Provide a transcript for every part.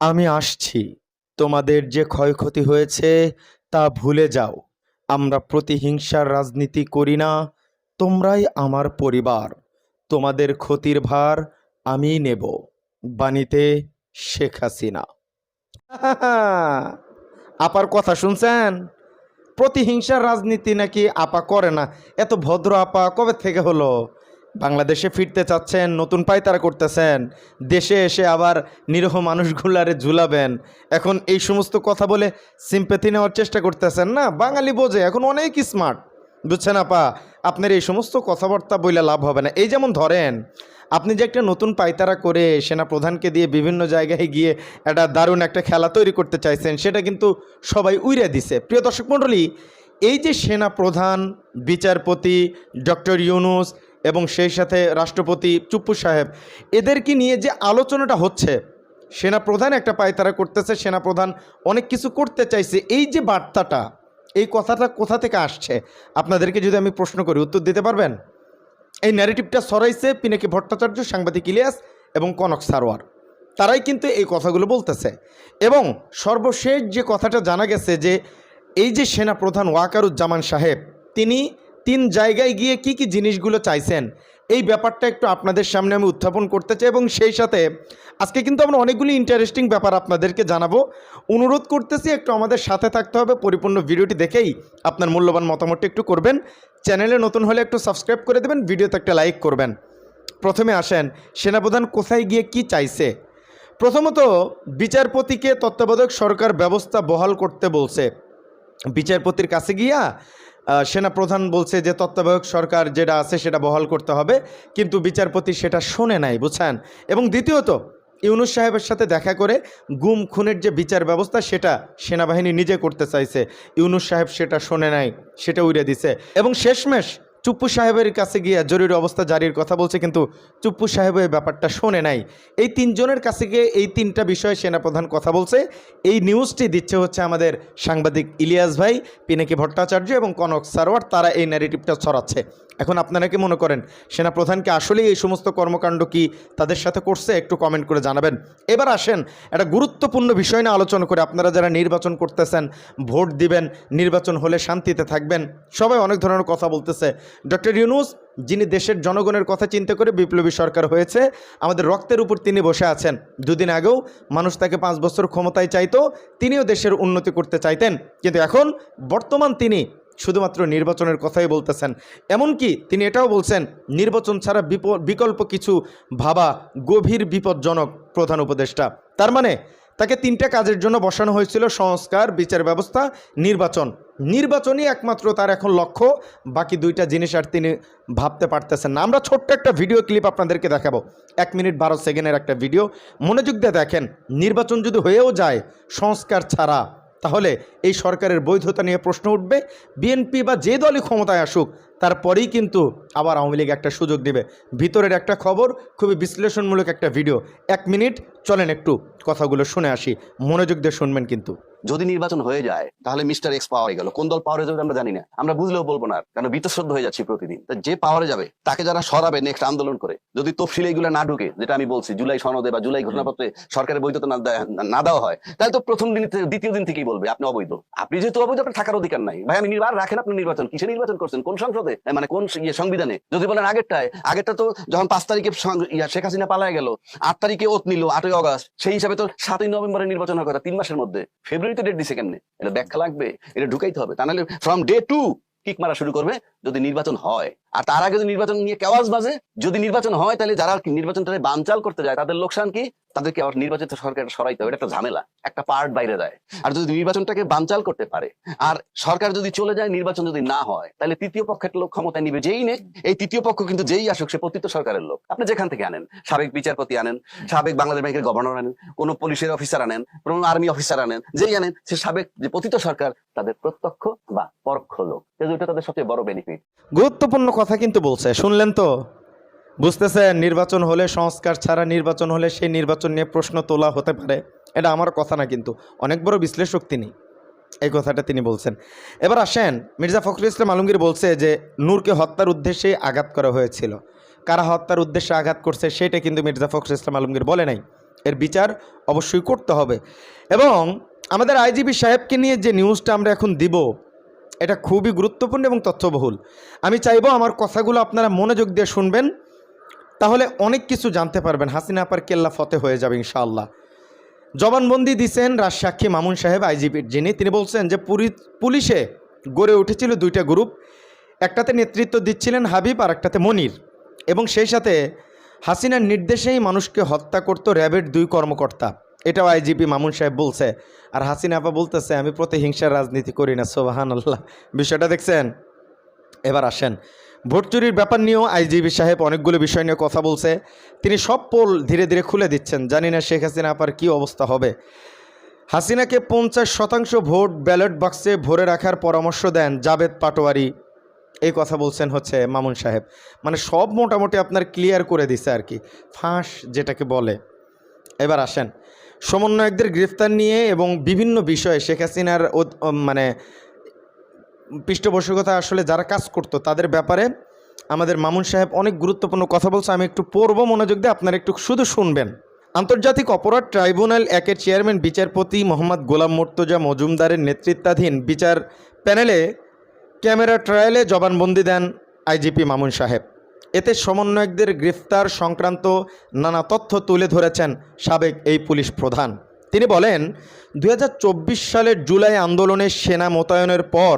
আমি আসছি। তোমাদের যে ক্ষয়ক্ষতি হয়েছে, তা ভুলে যাও। আমরা প্রতিহিংসার রাজনীতি করি না, তোমরাই আমার পরিবার। তোমাদের ক্ষতির ভার আমি নেব, বাণীতে শেখ হাসিনা। আপার কথা শুনছেন? প্রতিহিংসার রাজনীতি নাকি আপা করে না? এত ভদ্র আপা কবে থেকে হলো? বাংলাদেশে ফিরতে চাচ্ছেন, নতুন পায়তারা করতেছেন, দেশে এসে আবার নিরহ মানুষগুলারে ঝুলাবেন। এখন এই সমস্ত কথা বলে সিম্পেথি নেওয়ার চেষ্টা করতেছেন না? বাঙালি বোঝে, এখন অনেক স্মার্ট বুঝছেন আপা? আপনার এই সমস্ত কথাবার্তা বইলে লাভ হবে না। এই যেমন ধরেন, আপনি যে একটা নতুন পায়তারা করে সেনা প্রধানকে দিয়ে বিভিন্ন জায়গায় গিয়ে একটা দারুণ একটা খেলা তৈরি করতে চাইছেন, সেটা কিন্তু সবাই উইরে দিছে। প্রিয় দর্শক মণ্ডলী, এই যে সেনা প্রধান বিচারপতি, ডক্টর ইউনুস এবং সেই সাথে রাষ্ট্রপতি চুপ্পু সাহেব। এদেরকে নিয়ে যে আলোচনাটা হচ্ছে সেনা প্রধান একটা পায়তারা করতেছে সেনা প্রধান অনেক কিছু করতে চাইছে, এই যে বার্তাটা, এই কথাটা কোথা থেকে আসছে? আপনাদেরকে যদি আমি প্রশ্ন করি, উত্তর দিতে পারবেন? এই ন্যারেটিভটা সরাইছে পিনাকি ভট্টাচার্য, সাংবাদিক ইলিয়াস এবং কনক সারোয়ার। তারাই কিন্তু এই কথাগুলো বলতেছে। এবং সর্বশেষ যে কথাটা জানা গেছে যে, এই যে সেনা প্রধান ওয়াকারুজ্জামান সাহেব, তিনি তিন জায়গায় গিয়ে কি কি জিনিসগুলো চাইছেন? এই ব্যাপারটা একটু আপনাদের সামনে আমি উত্থাপন করতে চাই এবং সেই সাথে আজকে কিন্তু আমরা অনেকগুলি ইন্টারেস্টিং ব্যাপার আপনাদেরকে জানাব। অনুরোধ করতেছি একটু আমাদের সাথে থাকতে হবে, পরিপূর্ণ ভিডিওটি দেখেই আপনার মূল্যবান মতামতটা একটু করবেন। চ্যানেলে নতুন হলে একটু সাবস্ক্রাইব করে দেবেন, ভিডিওতে একটা লাইক করবেন। প্রথমে আসেন, সেনাপ্রধান কোথায় গিয়ে কি চাইছে? প্রথমত, বিচারপতিকে তত্ত্বাবধায়ক সরকার ব্যবস্থা বহাল করতে বলছে। বিচারপতির কাছে গিয়া সেনাপ্রধান বলছে যে তত্ত্বাবধায়ক সরকার যেটা আছে সেটা বহাল করতে হবে, কিন্তু বিচারপতি সেটা শোনে নাই, বুঝছেন? এবং দ্বিতীয়ত, ইউনুস সাহেবের সাথে দেখা করে গুম, খুনের যে বিচার ব্যবস্থা সেটা সেনাবাহিনী নিজে করতে চাইছে। ইউনুস সাহেব সেটা শোনে নাই, সেটা উড়ে দিছে। এবং শেষমেশ চুপ্পু সাহেবের কাছে গিয়ে জরুরি অবস্থা জারির কথা বলছে, কিন্তু চুপ্পু সাহেব এই ব্যাপারটা শোনে নাই। এই তিনজনের কাছে গিয়ে এই তিনটা বিষয়ে সেনাপ্রধান কথা বলছে। এই নিউজটি দিচ্ছে হচ্ছে আমাদের সাংবাদিক ইলিয়াস ভাই, পিনাকি ভট্টাচার্য এবং কনক সারোয়ার, তারা এই ন্যারেটিভটা ছড়াচ্ছে। এখন আপনারা কি মনে করেন, সেনাপ্রধানকে আসলেই এই সমস্ত কর্মকাণ্ড কি তাদের সাথে করছে? একটু কমেন্ট করে জানাবেন। এবার আসেন, একটা গুরুত্বপূর্ণ বিষয় নিয়ে আলোচনা করে আপনারা যারা নির্বাচন করতেছেন, ভোট দিবেন, নির্বাচন হলে শান্তিতে থাকবেন, সবাই অনেক ধরনের কথা বলতেছে। ডক্টর ইউনুস, যিনি দেশের জনগণের কথা চিন্তা করে বিপ্লবী সরকার হয়েছে, আমাদের রক্তের উপর তিনি বসে আছেন। দুদিন আগেও মানুষ তাকে পাঁচ বছর ক্ষমতায় চাইতো, তিনিও দেশের উন্নতি করতে চাইতেন। কিন্তু এখন বর্তমান তিনি শুধুমাত্র নির্বাচনের কথাই বলতেছেন। এমনকি তিনি এটাও বলছেন, নির্বাচন ছাড়া বিপ- বিকল্প কিছু ভাবা গভীর বিপজ্জনক প্রধান উপদেষ্টা। তার মানে তাকে তিনটা কাজের জন্য বসানো হয়েছিল, সংস্কার, বিচার ব্যবস্থা, নির্বাচন। নির্বাচনই একমাত্র তার এখন লক্ষ্য। বাকি দুইটা জিনিস আর তিনি ভাবতে পারতেছেন না। আমরা ছোট্ট একটা ভিডিও ক্লিপ আপনাদেরকে দেখাবো। এক মিনিট বারো সেকেন্ডের একটা ভিডিও। মনোযোগ দিয়ে দেখেন, নির্বাচন যদি হয়েও যায় সংস্কার ছাড়া, তাহলে এই সরকারের বৈধতা নিয়ে প্রশ্ন উঠবে। বিএনপি বা যে দলই ক্ষমতায় আসুক তারপরেই কিন্তু আবার আওয়ামী লীগ একটা সুযোগ দেবে। ভিতরের একটা খবর খুবই বিশ্লেষণমূলক একটা ভিডিও। এক মিনিট চলেন একটু কথাগুলো শুনে আসি। মনোযোগ দিয়ে শুনবেন কিন্তু। যদি নির্বাচন হয়ে যায় তাহলে মিস্টার এক্স পাওয়ারে গেল। কোন দল পাওয়ারে যাবে আমরা জানি না। আমরা বুঝলেও বলব না কারণ বিতশ্রদ্ধ হয়ে যাচ্ছি প্রতিদিন। যে পাওয়ারে যাবে তাকে যারা সরাবে নেক্সট আন্দোলন করে যদি তফসিলে এগুলো না ঢুকে যেটা আমি বলছি জুলাই সনদে বা জুলাই ঘোষণাপত্রে সরকারের বৈধতা না দেওয়া হয় তাহলে তো প্রথম দিন দ্বিতীয় দিন থেকেই বলবে আপনি অবৈধ। আপনি যেহেতু অবৈধ আপনার থাকার অধিকার নাই। ভাই আমি নির্বাচন রাখেন আপনি নির্বাচন। কিসে নির্বাচন করছেন? কোন সংসদে এ মানে কোন ইয়ে সংবিধানে? যদি বলেন আগেরটায়, আগেরটা তো যখন পাঁচ তারিখে শেখ হাসিনা পালায় গেল, আট তারিখে ওত নিল, আটই অগস্ট, সেই হিসাবে তো সাতই নভেম্বরে নির্বাচন হওয়ার কথা, তিন মাসের মধ্যে। ফেব্রুয়ারিতে ডেট দিছে কেমনে? এটা ব্যাখ্যা লাগবে, এটা ঢুকাইতে হবে। তা নাহলে ফ্রম ডে টু কিক মারা শুরু করবে যদি নির্বাচন হয়। আর তার আগে যদি নির্বাচন নিয়ে কেওয়াজ বাজে, যদি নির্বাচন হয় তাহলে যারা নির্বাচনটা বানচাল করতে যায়, তাদের লোকসান কি? তাদেরকে আবার নির্বাচিত সরকার সরাইতে হবে একটা ঝামেলা, একটা পার্ট বাইরে যায়। আর যদি নির্বাচনটাকে বানচাল করতে পারে, আর সরকার যদি চলে যায়, নির্বাচন যদি না হয়, তাহলে তৃতীয় পক্ষের লোক ক্ষমতায় নিবে যেই নে এই তৃতীয় পক্ষ কিন্তু যেই আসুক, সে পতিত সরকারের লোক। আপনি যেখান থেকে আনেন, সাবেক বিচারপতি আনেন, সাবেক বাংলাদেশ ব্যাংকের গভর্নর আনেন, কোন পুলিশের অফিসার আনেন, কোন আর্মি অফিসার আনেন, যেই আনেন, সে সাবেক যে পতিত সরকার, তাদের প্রত্যক্ষ বা পরোক্ষ লোক। এটা তাদের সবচেয়ে বড় বেনিফিট গুরুত্বপূর্ণ কথা কিন্তু বলছে, শুনলেন তো? বুঝতেছেন, নির্বাচন হলে সংস্কার ছাড়া নির্বাচন হলে সেই নির্বাচন নিয়ে প্রশ্ন তোলা হতে পারে। এটা আমার কথা না কিন্তু, অনেক বড় বিশ্লেষক তিনি, এই কথাটা তিনি বলছেন। এবার আসেন, মির্জা ফখরুল ইসলাম আলমগীর বলছে যে, নূরকে হত্যার উদ্দেশ্যে আঘাত করা হয়েছিল। কারা হত্যার উদ্দেশ্যে আঘাত করছে সেটা কিন্তু মির্জা ফখরুল ইসলাম আলমগীর বলে নাই। এর বিচার অবশ্যই করতে হবে। এবং আমাদের আইজিপি সাহেবকে নিয়ে যে নিউজটা আমরা এখন দিব এটা খুবই গুরুত্বপূর্ণ এবং তথ্যবহুল। আমি চাইব আমার কথাগুলো আপনারা মনোযোগ দিয়ে শুনবেন, তাহলে অনেক কিছু জানতে পারবেন। হাসিনা আপার কেল্লা ফতে হয়ে যাবে ইনশাআল্লাহ। জবানবন্দি দিছেন রাজসাক্ষী মামুন সাহেব, আইজিপির যিনি। তিনি বলছেন যে পুলিশে গড়ে উঠেছিল দুইটা গ্রুপ, একটাতে নেতৃত্ব দিচ্ছিলেন হাবিব আর একটাতে মনির। এবং সেই সাথে হাসিনার নির্দেশেই মানুষকে হত্যা করতো র্যাবের দুই কর্মকর্তা। এটাও আইজিপি মামুন সাহেব বলছে, আর হাসিনা আপা বলতেছে, আমি প্রতিহিংসার রাজনীতি করি না সোবাহান আল্লাহ বিষয়টা দেখছেন? এবার আসেন। ভোট চুরির ব্যাপার নিয়েও আইজিবি সাহেব অনেকগুলো বিষয় নিয়ে কথা বলছে। তিনি সব পোল ধীরে ধীরে খুলে দিচ্ছেন। জানি না শেখ হাসিনা আপার কী অবস্থা হবে। হাসিনাকে পঞ্চাশ শতাংশ ভোট ব্যালট বাক্সে ভরে রাখার পরামর্শ দেন জাবেদ পাটোয়ারি। এই কথা বলছেন হচ্ছে মামুন সাহেব। মানে সব মোটামুটি আপনার ক্লিয়ার করে দিছে আর কি। ফাঁস যেটাকে বলে। এবার আসেন। সমন্বয়কদের গ্রেফতার নিয়ে এবং বিভিন্ন বিষয়ে শেখ হাসিনার মানে পৃষ্ঠপোষকতা আসলে যারা কাজ করতো তাদের ব্যাপারে আমাদের মামুন সাহেব অনেক গুরুত্বপূর্ণ কথা বলছে। আমি একটু পড়ব মনোযোগ দিয়ে আপনারা একটু শুধু শুনবেন। আন্তর্জাতিক অপরাধ ট্রাইব্যুনাল একের চেয়ারম্যান, বিচারপতি মোহাম্মদ গোলাম মোর্তজা মজুমদারের নেতৃত্বাধীন বিচার প্যানেলে ক্যামেরা ট্রায়ালে জবানবন্দি দেন আইজিপি মামুন সাহেব। এতে সমন্বয়কদের গ্রেফতার সংক্রান্ত নানা তথ্য তুলে ধরেছেন সাবেক এই পুলিশ প্রধান। তিনি বলেন দু হাজার চব্বিশ সালের জুলাই আন্দোলনে সেনা মোতায়েনের পর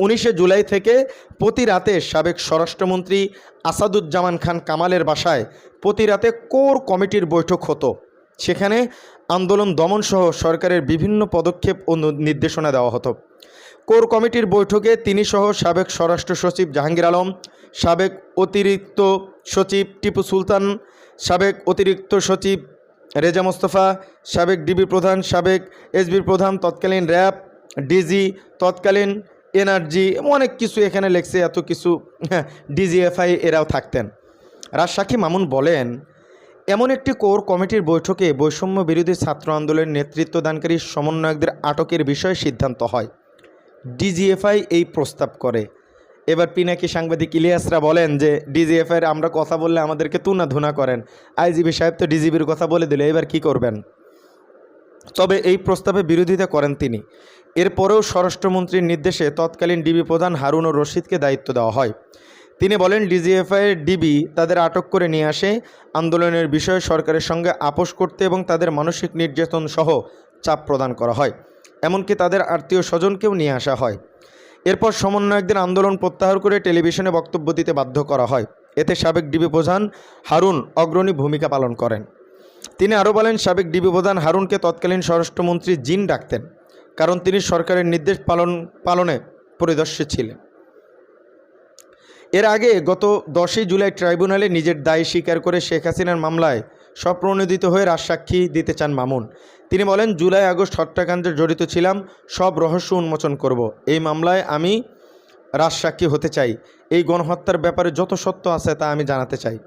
উনিশে জুলাই থেকে প্রতি রাতে সাবেক স্বরাষ্ট্রমন্ত্রী আসাদুজ্জামান খান কামালের বাসায় প্রতি রাতে কোর কমিটির বৈঠক হতো। সেখানে আন্দোলন দমনসহ সরকারের বিভিন্ন পদক্ষেপ ও নির্দেশনা দেওয়া হতো। কোর কমিটির বৈঠকে তিনি সহ সাবেক স্বরাষ্ট্র সচিব জাহাঙ্গীর আলম, সাবেক অতিরিক্ত সচিব টিপু সুলতান, সাবেক অতিরিক্ত সচিব রেজা মোস্তফা, সাবেক ডিবি প্রধান, সাবেক এসবির প্রধান, তৎকালীন র্যাব, ডিজি, তৎকালীন এনার্জি অনেক কিছু এখানে লেখছে, এত কিছু ডিজিএফআই এরাও থাকতেন। রাজসাক্ষী মামুন বলেন, এমন একটি কোর কমিটির বৈঠকে বৈষম্য বিরোধী ছাত্র আন্দোলনের নেতৃত্বদানকারী সমন্বয়কদের আটকের বিষয়ে সিদ্ধান্ত হয়। ডিজিএফআই এই প্রস্তাব করে। এবার পিনাকি সাংবাদিক ইলিয়াসরা বলেন যে ডিজিএফআই আমরা কথা বললে আমাদেরকে তুনা ধুনা করেন? আইজিবি সাহেব তো ডিজিবির কথা বলে দিলে, এবার কি করবেন? তবে এই প্রস্তাবে বিরোধিতা করেন তিনি। এরপরেও স্বরাষ্ট্রমন্ত্রীর নির্দেশে তৎকালীন ডিবি প্রধান হারুন ও রশিদকে দায়িত্ব দেওয়া হয়। তিনি বলেন, ডিজিএফআইয়ের ডিবি তাদের আটক করে নিয়ে আসে, আন্দোলনের বিষয়ে সরকারের সঙ্গে আপোষ করতে এবং তাদের মানসিক নির্যাতন সহ চাপ প্রদান করা হয়। এমনকি তাদের আত্মীয় স্বজনকেও নিয়ে আসা হয়। এরপর সমন্বয়কদের আন্দোলন প্রত্যাহার করে টেলিভিশনে বক্তব্য দিতে বাধ্য করা হয়। এতে সাবেক ডিবি প্রধান হারুন অগ্রণী ভূমিকা পালন করেন। তিনি আরও বলেন, সাবেক ডিবি প্রধান হারুনকে তৎকালীন স্বরাষ্ট্রমন্ত্রী জিন ডাকতেন, কারণ তিনি সরকারের নির্দেশ পালন, পালনে পরিদর্শী ছিলেন। এর আগে গত দশই জুলাই ট্রাইব্যুনালে নিজের দায় স্বীকার করে শেখ হাসিনার মামলায় স্বপ্রণোদিত হয়ে রাজসাক্ষী দিতে চান মামুন। তিনি বলেন, জুলাই, আগস্ট হত্যাকাণ্ডে জড়িত ছিলাম, সব রহস্য উন্মোচন করব। এই মামলায় আমি রাজসাক্ষী হতে চাই। এই গণহত্যার ব্যাপারে যত সত্য আছে তা আমি জানাতে চাই।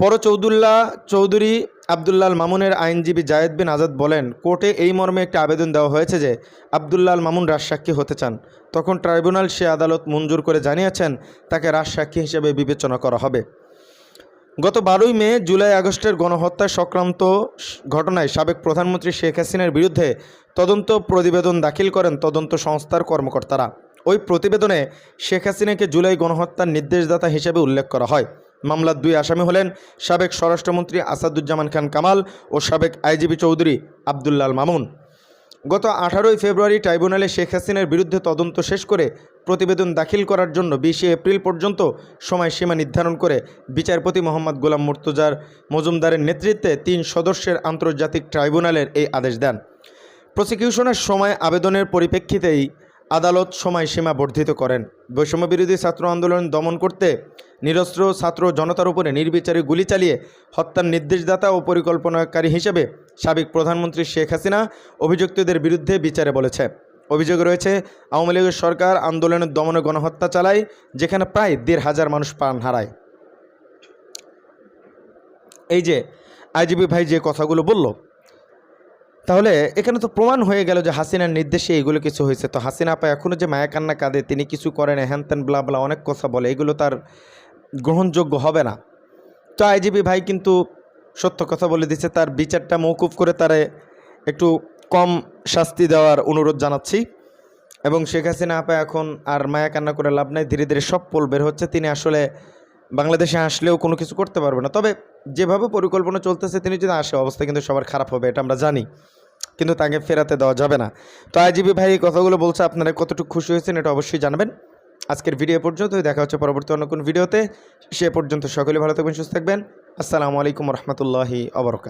পর চৌদুল্লাহ চৌধুরী আবদুল্লাল মামুনের আইনজীবী জায়েদ বিন আজাদ বলেন, কোর্টে এই মর্মে একটি আবেদন দেওয়া হয়েছে যে আবদুল্লাল মামুন রাজসাক্ষী হতে চান। তখন ট্রাইব্যুনাল সে আদালত মঞ্জুর করে জানিয়েছেন, তাকে রাজসাক্ষী হিসেবে বিবেচনা করা হবে। গত বারোই মে, জুলাই আগস্টের গণহত্যা সংক্রান্ত ঘটনায় সাবেক প্রধানমন্ত্রী শেখ হাসিনার বিরুদ্ধে তদন্ত প্রতিবেদন দাখিল করেন তদন্ত সংস্থার কর্মকর্তারা। ওই প্রতিবেদনে শেখ হাসিনাকে জুলাই গণহত্যার নির্দেশদাতা হিসেবে উল্লেখ করা হয়। মামলার দুই আসামি হলেন সাবেক স্বরাষ্ট্রমন্ত্রী আসাদুজ্জামান খান কামাল ও সাবেক আইজিবি চৌধুরী আবদুল্লাল মামুন। গত আঠারোই ফেব্রুয়ারি ট্রাইব্যুনালে শেখ হাসিনার বিরুদ্ধে তদন্ত শেষ করে প্রতিবেদন দাখিল করার জন্য বিশে এপ্রিল পর্যন্ত সময়সীমা নির্ধারণ করে বিচারপতি মোহাম্মদ গোলাম মুর্তজার মজুমদারের নেতৃত্বে তিন সদস্যের আন্তর্জাতিক ট্রাইব্যুনালের এই আদেশ দেন। প্রসিকিউশনের সময় আবেদনের পরিপ্রেক্ষিতেই আদালত সময়সীমা বর্ধিত করেন। বৈষম্য বিরোধী ছাত্র আন্দোলন দমন করতে নিরস্ত্র ছাত্র জনতার উপরে নির্বিচারে গুলি চালিয়ে হত্যার নির্দেশদাতা ও পরিকল্পনাকারী হিসেবে সাবেক প্রধানমন্ত্রী শেখ হাসিনা অভিযুক্তদের বিরুদ্ধে বিচারে বলেছে। অভিযোগ রয়েছে, আওয়ামী লীগের সরকার আন্দোলনের দমনে গণহত্যা চালায়, যেখানে প্রায় দেড় হাজার মানুষ প্রাণ হারায়। এই যে আইজিবি ভাই যে কথাগুলো বলল তাহলে এখানে তো প্রমাণ হয়ে গেল যে হাসিনার নির্দেশে এগুলো কিছু হয়েছে। তো হাসিনা আপা এখনও যে মায়া কান্না কাঁদে, তিনি কিছু করেন হ্যান ত্যান, ব্লা ব্লা, অনেক কথা বলে, এগুলো তার গ্রহণযোগ্য হবে না। তো আইজিবি ভাই কিন্তু সত্য কথা বলে দিচ্ছে তার বিচারটা মৌকুফ করে তারে একটু কম শাস্তি দেওয়ার অনুরোধ জানাচ্ছি। এবং শেখ হাসিনা আপা এখন আর মায়া কান্না করে লাভ নাই, ধীরে ধীরে সব পোল বের হচ্ছে। তিনি আসলে বাংলাদেশে আসলেও কোনো কিছু করতে পারবে না। তবে যেভাবে পরিকল্পনা চলতেছে, তিনি যদি আসে, অবস্থা কিন্তু সবার খারাপ হবে, এটা আমরা জানি। কিন্তু তাকে ফেরাতে দেওয়া যাবে না। তো আইজিবি ভাই, এই কথাগুলো বলছে, আপনারা কতটুকু খুশি হয়েছেন এটা অবশ্যই জানাবেন। আজকের ভিডিও পর্যন্ত দেখা হচ্ছে পরবর্তী অন্য কোন ভিডিওতে। সে পর্যন্ত সকলে ভালো থাকবেন, সুস্থ থাকবেন। আসসালামু আলাইকুম রহমতুল্লাহি অবরকাত